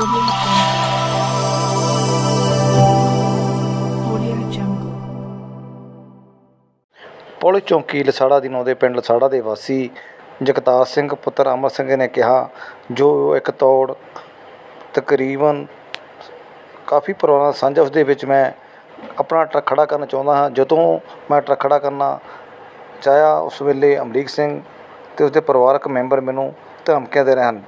Audio police ਚੌਂਕੀ ਲਸਾੜਾ ਦੀ ਨੌਂ ਦੇ ਪਿੰਡ ਲਸਾੜਾ ਦੇ ਵਾਸੀ ਜਗਤਾਰ ਸਿੰਘ, ਪੁੱਤਰ ਅਮਰ ਸਿੰਘ ਨੇ ਕਿਹਾ, ਜੋ ਇੱਕ ਤੋੜ ਤਕਰੀਬਨ ਕਾਫੀ ਪੁਰਾਣਾ ਸਾਂਝਾ ਉਸ ਦੇ ਵਿੱਚ ਮੈਂ ਆਪਣਾ ਟਰੱਕ ਖੜਾ ਕਰਨਾ ਚਾਹੁੰਦਾ ਹਾਂ। ਜਦੋਂ ਮੈਂ ਟਰੱਕ ਖੜਾ ਕਰਨਾ ਚਾਹਿਆ, ਉਸ ਵੇਲੇ ਅਮਰੀਕ ਸਿੰਘ ਤੇ ਉਸਦੇ ਪਰਿਵਾਰਕ ਮੈਂਬਰ ਮੈਨੂੰ ਧਮਕੀਆਂ ਦੇ ਰਹੇ ਹਨ।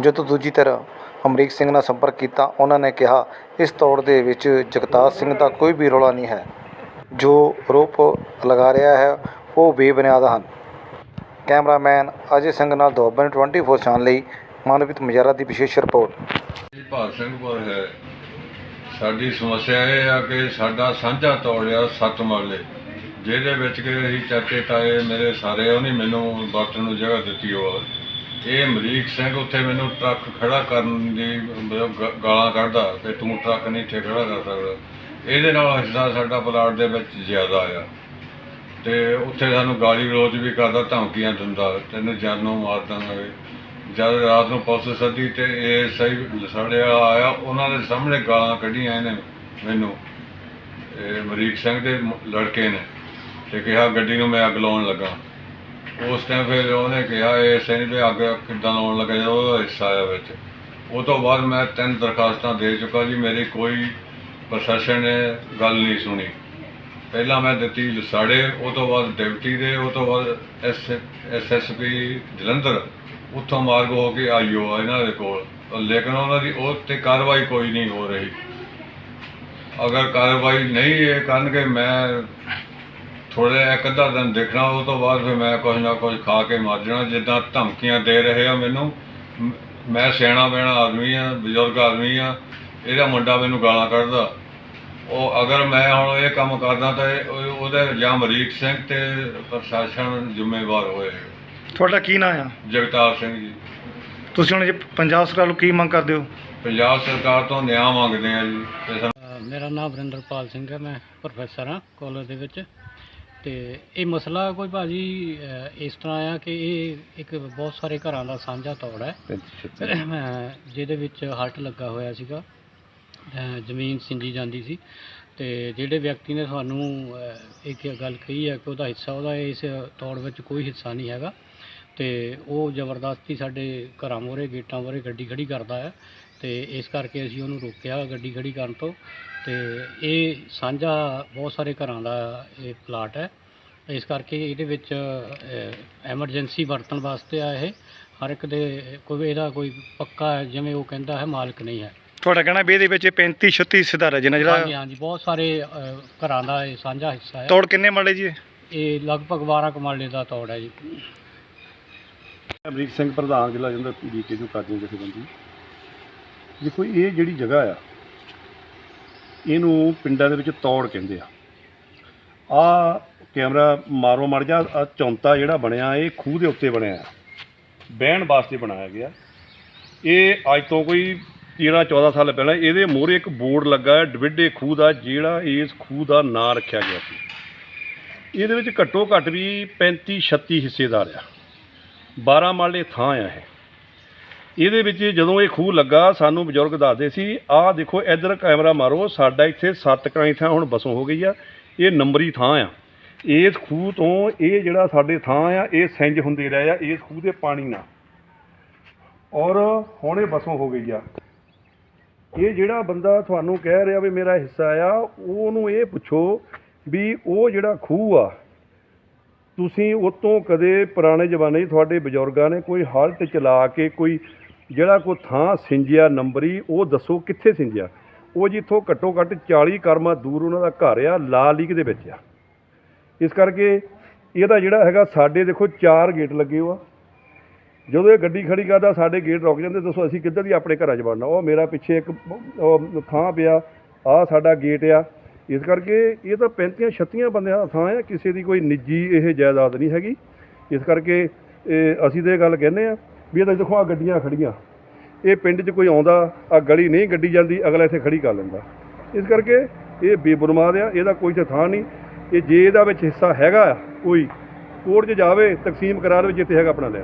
ਜਦੋਂ ਦੂਜੀ ਤਰ੍ਹਾਂ ਅਮਰੀਕ ਸਿੰਘ ਨਾਲ ਸੰਪਰਕ ਕੀਤਾ। ਉਹਨਾਂ ਨੇ ਕਿਹਾ, ਇਸ ਤੋੜ ਦੇ ਵਿੱਚ ਜਗਤਾਰ ਸਿੰਘ ਦਾ ਕੋਈ ਵੀ ਰੌਲਾ ਨਹੀਂ ਹੈ। ਜੋ ਆਰੋਪ ਲਗਾ ਰਿਹਾ ਹੈ, ਉਹ ਬੇਬੁਨਿਆਦ ਹਨ। ਕੈਮਰਾਮੈਨ ਅਜੇ ਸਿੰਘ ਨਾਲ ਦੁਆਬਾ 24 ਸ਼ਾਨ ਲਈ ਮਨਵਿਤ ਮਜਾਰਾ ਦੀ ਵਿਸ਼ੇਸ਼ ਰਿਪੋਰਟ। ਜੀ ਭਾਗ ਸਿੰਘਪੁਰ ਹੈ। ਸਾਡੀ ਸਮੱਸਿਆ ਇਹ ਆ ਕਿ ਸਾਡਾ ਸਾਂਝਾ ਤੋੜਿਆ ਸੱਤ ਮਰਲੇ ਜਿਹਦੇ ਵਿੱਚ ਕਿ ਅਸੀਂ ਚਾਚੇ ਤਾਏ ਮੇਰੇ ਸਾਰੇ ਉਹਨੇ ਮੈਨੂੰ ਵਰਤਣ ਨੂੰ ਜਗ੍ਹਾ ਦਿੱਤੀ ਉਹ। ਇਹ ਅਮਰੀਕ ਸਿੰਘ ਉੱਥੇ ਮੈਨੂੰ ਟਰੱਕ ਖੜਾ ਕਰਨ ਦੀ ਮਤਲਬ ਗ- ਗਾਲਾਂ ਕੱਢਦਾ ਕਿ ਤੂੰ ਟਰੱਕ ਨਹੀਂ ਇੱਥੇ ਖੜਾ ਕਰ ਸਕਦਾ। ਇਹਦੇ ਨਾਲ ਹਿੱਸਾ ਸਾਡਾ ਪਲਾਟ ਦੇ ਵਿੱਚ ਜ਼ਿਆਦਾ ਆ। ਤੇ ਉੱਥੇ ਸਾਨੂੰ ਗਾਲੀ ਗਲੋਚ ਵੀ ਕਰਦਾ, ਧਮਕੀਆਂ ਦਿੰਦਾ, ਤੈਨੂੰ ਜਾਨੋਂ ਮਾਰ ਦਾਂਗੇ। ਜਦ ਰਾਤ ਨੂੰ ਪੁਲਿਸ ਸੱਦੀ ਤੇ ਇਹ ਸਹੀ ਲਸੜੇ ਆਇਆ, ਉਹਨਾਂ ਦੇ ਸਾਹਮਣੇ ਗਾਲਾਂ ਕੱਢੀਆਂ ਇਹਨੇ ਮੈਨੂੰ। ਇਹ ਅਮਰੀਕ ਸਿੰਘ ਦੇ ਮ- ਲੜਕੇ ਨੇ ਤੇ ਕਿਹਾ, ਗੱਡੀ ਨੂੰ ਮੈਂ ਅੱਗ ਲਾਉਣ ਲੱਗਾ। ਉਸ ਟਾਈਮ ਫਿਰ ਉਹਨੇ ਕਿਹਾ, ਇਹ ਸਿੰਘ ਦੇ ਅੱਗ ਕਿੱਦਾਂ ਲਾਉਣ ਲੱਗਾ, ਜਦੋਂ ਉਹਦਾ ਹਿੱਸਾ ਆਇਆ ਵਿੱਚ। ਉਹ ਤੋਂ ਬਾਅਦ ਮੈਂ ਤਿੰਨ ਦਰਖਾਸਤਾਂ ਦੇ ਚੁੱਕਾ ਜੀ, ਮੇਰੀ ਕੋਈ ਪ੍ਰਸ਼ਾਸਨ ਨੇ ਗੱਲ ਨਹੀਂ ਸੁਣੀ। ਪਹਿਲਾਂ ਮੈਂ ਦਿੱਤੀ ਲਸਾੜੇ, ਉਹ ਤੋਂ ਬਾਅਦ ਡਿਪਟੀ ਦੇ, ਉਹ ਤੋਂ ਬਾਅਦ ਐਸ ਐਸਐਸਪੀ ਜਲੰਧਰ। ਉੱਥੋਂ ਮਾਰਗ ਹੋ ਕੇ ਆਈਓ ਇਹਨਾਂ ਦੇ ਕੋਲ। ਲੇਕਿਨ ਉਹਨਾਂ ਦੀ ਉਹ ਤੇ ਕਾਰਵਾਈ ਕੋਈ ਨਹੀਂ ਹੋ ਰਹੀ। ਅਗਰ ਕਾਰਵਾਈ ਨਹੀਂ ਇਹ ਕਰਨਗੇ, ਮੈਂ ਥੋੜੇ ਇੱਕ ਅੱਧਾ ਦਿਨ ਦੇਖਣਾ ਉਹ ਤੋਂ ਬਾਅਦ ਫਿਰ ਮੈਂ ਕੁਝ ਨਾ ਕੁਝ ਖਾ ਕੇ ਮਰ ਜਾਣਾ ਜਿੱਦਾਂ ਧਮਕੀਆਂ ਦੇ ਰਹੇ ਆ ਮੈਨੂੰ। ਮ- ਮੈਂ ਸਿਆਣਾ ਬਹਿਣਾ ਆਦਮੀ ਆ ਬਜ਼ੁਰਗ ਆਦਮੀ ਆ ਇਹਦਾ ਮੁੰਡਾ ਮੈਨੂੰ ਗਾਲਾਂ ਕੱਢਦਾ। ਉਹ ਅਗਰ ਮੈਂ ਹੁਣ ਇਹ ਕੰਮ ਕਰਦਾ ਤਾਂ ਇਹ- ਉਹ- ਉਹਦੇ ਜਾਂ ਅਮਰੀਕ ਸਿੰਘ ਤੇ ਪ੍ਰਸ਼ਾਸਨ ਜ਼ਿੰਮੇਵਾਰ ਹੋਏ। ਤੁਹਾਡਾ ਕੀ ਨਾਂ ਆ? ਜਗਤਾਰ ਸਿੰਘ ਜੀ। ਤੁਸੀਂ ਹੁਣ ਜੇ ਪੰਜਾਬ ਸਰਕਾਰ ਨੂੰ ਕੀ ਮੰਗ ਕਰਦੇ ਹੋ? ਪੰਜਾਬ ਸਰਕਾਰ ਤੋਂ ਨਿਆਂ ਮੰਗਦੇ ਆ ਜੀ। ਤੇ ਸਾਨੂੰ ਅ, ਮੇਰਾ ਨਾਮ ਵਰਿੰਦਰਪਾਲ ਸਿੰਘ ਹੈ ਮੈਂ ਪ੍ਰੋਫੈਸਰ ਹਾਂ ਕਾਲਜ ਦੇ ਵਿੱਚ। ਤੇ ਇਹ ਮਸਲਾ ਕੋਈ ਭਾਜੀ ਅ, ਇਸ ਤਰ੍ਹਾਂ ਆ ਕਿ ਇਹ ਇੱਕ ਬਹੁਤ ਸਾਰੇ ਘਰਾਂ ਦਾ ਸਾਂਝਾ ਤੌੜ ਹੈ। ਜਿਹਦੇ ਵਿੱਚ ਹੱਟ ਲੱਗਾ ਹੋਇਆ ਸੀਗਾ ਜ਼ਮੀਨ ਸਿੰਜੀ ਜਾਂਦੀ ਸੀ। ਤੇ ਜਿਹੜੇ ਵਿਅਕਤੀ ਨੇ ਅ, ਇੱਕ ਗੱਲ ਕਹੀ ਹੈ ਕਿ ਉਹਦਾ ਹਿੱਸਾ ਉਹਦਾ ਇਸ ਤੌੜ ਵਿੱਚ ਕੋਈ ਹਿੱਸਾ ਨਹੀਂ ਹੈਗਾ। ਤੇ ਉਹ ਜ਼ਬਰਦਸਤੀ ਸਾਡੇ ਘਰਾਂ ਮੂਹਰੇ ਗੇਟਾਂ ਮੂਹਰੇ ਗੱਡੀ ਖੜੀ ਕਰਦਾ ਹੈ। ਤੇ ਇਸ ਕਰਕੇ ਅਸੀਂ ਉਹਨੂੰ ਰੋਕਿਆ ਗੱਡੀ ਖੜੀ ਕਰਨ ਤੋਂ। ਤੇ ਇਹ ਸਾਂਝਾ ਬਹੁਤ ਸਾਰੇ ਘਰਾਂ ਦਾ ਇਹ ਪਲਾਟ ਹੈ। ਇਸ ਕਰਕੇ ਇਹਦੇ ਵਿੱਚ ਐਮਰਜੈਂਸੀ ਵਰਤਣ ਵਾਸਤੇ ਆ ਇਹ। ਹਰ ਇੱਕ ਦੇ ਕੋਈ ਇਹਦਾ ਕੋਈ ਪੱਕਾ ਹੈ, ਜਿਵੇਂ ਉਹ ਕਹਿੰਦਾ ਹੈ ਮਾਲਕ ਨਹੀਂ ਹੈ। ਤੁਹਾਡਾ ਕਹਿਣਾ ਵੀ ਇਹਦੇ ਵਿੱਚ 35 36 ਹਿੱਸੇਦਾਰ ਹੈ ਜਿਹਨਾਂ ਹਾਂਜੀ ਜਿਹੜਾ ਹਾਂਜੀ ਬਹੁਤ ਸਾਰੇ ਅ, ਘਰਾਂ ਦਾ ਇਹ ਸਾਂਝਾ ਹਿੱਸਾ ਹੈ। ਤੋੜ ਕਿੰਨੇ ਮਰਲੇ ਜੀ ਇਹ? ਲਗਭਗ 12 ਕਮਾਲੇ ਦਾ ਤੌੜ ਹੈ ਜੀ। ਅਮਰੀਕ ਸਿੰਘ ਪ੍ਰਧਾਨ ਜ਼ਿਲ੍ਹਾ ਜਲੰਧਰ ਪੀਡੀਕੇ ਜੋ ਕਾਜੀ ਜਥੇਬੰਦੀ। ਦੇਖੋ, ਇਹ ਜਿਹੜੀ ਜਗ੍ਹਾ ਆ, ਇਹਨੂੰ ਪਿੰਡਾਂ ਦੇ ਵਿੱਚ ਤੌੜ ਕਹਿੰਦੇ ਆ। ਆ ਕੈਮਰਾ ਮਾਰੋ ਮੜ ਜਾ ਆਹ ਚੌਂਤਾ ਜਿਹੜਾ ਬਣਿਆ, ਇਹ ਖੂਹ ਦੇ ਉੱਤੇ ਬਣਿਆ ਆ। ਬਹਿਣ ਵਾਸਤੇ ਬਣਾਇਆ ਗਿਆ। ਇਹ ਅੱਜ ਤੋਂ ਕੋਈ 13 14 ਸਾਲ ਪਹਿਲਾਂ ਇਹਦੇ ਮੋਹਰੇ ਇੱਕ ਬੋਰਡ ਲੱਗਾ ਹੈ ਡਵਿੱਡੇ ਖੂਹ ਦਾ, ਜਿਹੜਾ ਇਸ ਖੂਹ ਦਾ ਨਾਂ ਰੱਖਿਆ ਗਿਆ ਸੀ। ਇਹਦੇ ਵਿੱਚ ਘੱਟੋ ਘੱਟ ਵੀ 35 36 ਹਿੱਸੇਦਾਰ ਆ। 12 ਮਾਲੇ ਥਾਂ ਆ ਇਹ। ਇਹਦੇ ਵਿੱਚ ਜਦੋਂ ਇਹ ਖੂਹ ਲੱਗਾ, ਸਾਨੂੰ ਬਜ਼ੁਰਗ ਦੱਸਦੇ ਸੀ, ਆਹ ਦੇਖੋ, ਇੱਧਰ ਕੈਮਰਾ ਮਾਰੋ, ਸਾਡਾ ਇੱਥੇ ਸੱਤ ਕਾਈ ਥਾਂ ਹੁਣ ਬਸੋਂ ਹੋ ਗਈ ਆ, ਇਹ ਨੰਬਰੀ ਥਾਂ ਆ। ਇਸ ਖੂਹ ਤੋਂ ਇਹ ਜਿਹੜਾ ਸਾਡੇ ਥਾਂ ਆ, ਇਹ ਸਿੰਜ ਹੁੰਦੇ ਰਹੇ ਆ, ਇਸ ਖੂਹ ਦੇ ਪਾਣੀ ਨਾਲ। ਔਰ ਹੁਣ ਇਹ ਬਸੋਂ ਹੋ ਗਈ ਆ। ਇਹ ਜਿਹੜਾ ਬੰਦਾ ਤੁਹਾਨੂੰ ਕਹਿ ਰਿਹਾ ਵੀ ਮੇਰਾ ਹਿੱਸਾ ਆ, ਉਹਨੂੰ ਇਹ ਪੁੱਛੋ ਵੀ ਉਹ ਜਿਹੜਾ ਖੂਹ ਆ, ਤੁਸੀਂ ਉਤੋਂ ਕਦੇ ਪੁਰਾਣੇ ਜ਼ਮਾਨੇ 'ਚ ਤੁਹਾਡੇ ਬਜ਼ੁਰਗਾਂ ਨੇ ਕੋਈ ਹਲਟ ਚਲਾ ਕੇ ਕੋਈ ਜਿਹੜਾ ਕੋਈ ਥਾਂ ਸਿੰਜਿਆ, ਨੰਬਰੀ, ਉਹ ਦੱਸੋ ਕਿੱਥੇ ਸਿੰਜਿਆ? ਉਹ ਜਿੱਥੋਂ ਘੱਟੋ ਘੱਟ 40 ਕਰਮਾ ਦੂਰ ਉਹਨਾਂ ਦਾ ਘਰ ਆ, ਲਾਲ ਲੀਗ ਦੇ ਵਿੱਚ ਆ। ਇਸ ਕਰਕੇ ਇਹਦਾ ਜਿਹੜਾ ਹੈਗਾ, ਸਾਡੇ ਦੇਖੋ ਚਾਰ ਗੇਟ ਲੱਗੇ ਹੋਆ। ਜਦੋਂ ਇਹ ਗੱਡੀ ਖੜੀ ਕਰਦਾ, ਸਾਡੇ ਗੇਟ ਰੁਕ ਜਾਂਦੇ, ਦੱਸੋ ਅਸੀਂ ਕਿੱਧਰ ਦੀ ਆਪਣੇ ਘਰਾਂ 'ਚ ਵੜਨਾ? ਉਹ ਮੇਰਾ ਪਿੱਛੇ ਇੱਕ ਥਾਂ ਪਿਆ ਆ ਸਾਡਾ ਗੇਟ ਆ। ਇਸ ਕਰਕੇ ਇਹ ਤਾਂ 35 36 ਬੰਦਿਆਂ ਦਾ ਥਾਂ ਆ, ਕਿਸੇ ਦੀ ਕੋਈ ਨਿੱਜੀ ਇਹ ਜਾਇਦਾਦ ਨਹੀਂ ਹੈਗੀ। ਇਸ ਕਰਕੇ ਇਹ ਅਸੀਂ ਤਾਂ ਇਹ ਗੱਲ ਕਹਿੰਦੇ ਆ ਵੀ ਇਹ ਤਾਂ ਦੇਖੋ ਆ ਗੱਡੀਆਂ ਖੜੀਆਂ। ਇਹ ਪਿੰਡ 'ਚ ਕੋਈ ਆਉਂਦਾ ਆ ਗਲੀ ਨਹੀਂ ਗੱਡੀ ਜਾਂਦੀ, ਅਗਲਾ ਇੱਥੇ ਖੜੀ ਕਰ ਲੈਂਦਾ। ਇਸ ਕਰਕੇ ਇਹ ਬੇਬੁਨਿਆਦ ਆ, ਇਹਦਾ ਕੋਈ ਤੇ ਥਾਂ ਨਹੀਂ। ਇਹ ਜੇ ਇਹਦਾ ਵਿੱਚ ਹਿੱਸਾ ਹੈਗਾ ਕੋਈ ਕੋਰਟ 'ਚ ਜਾਵੇ, ਤਕਸੀਮ ਕਰਾ ਲਵੇ ਜਿੱਥੇ ਹੈਗਾ ਆਪਣਾ ਲੈ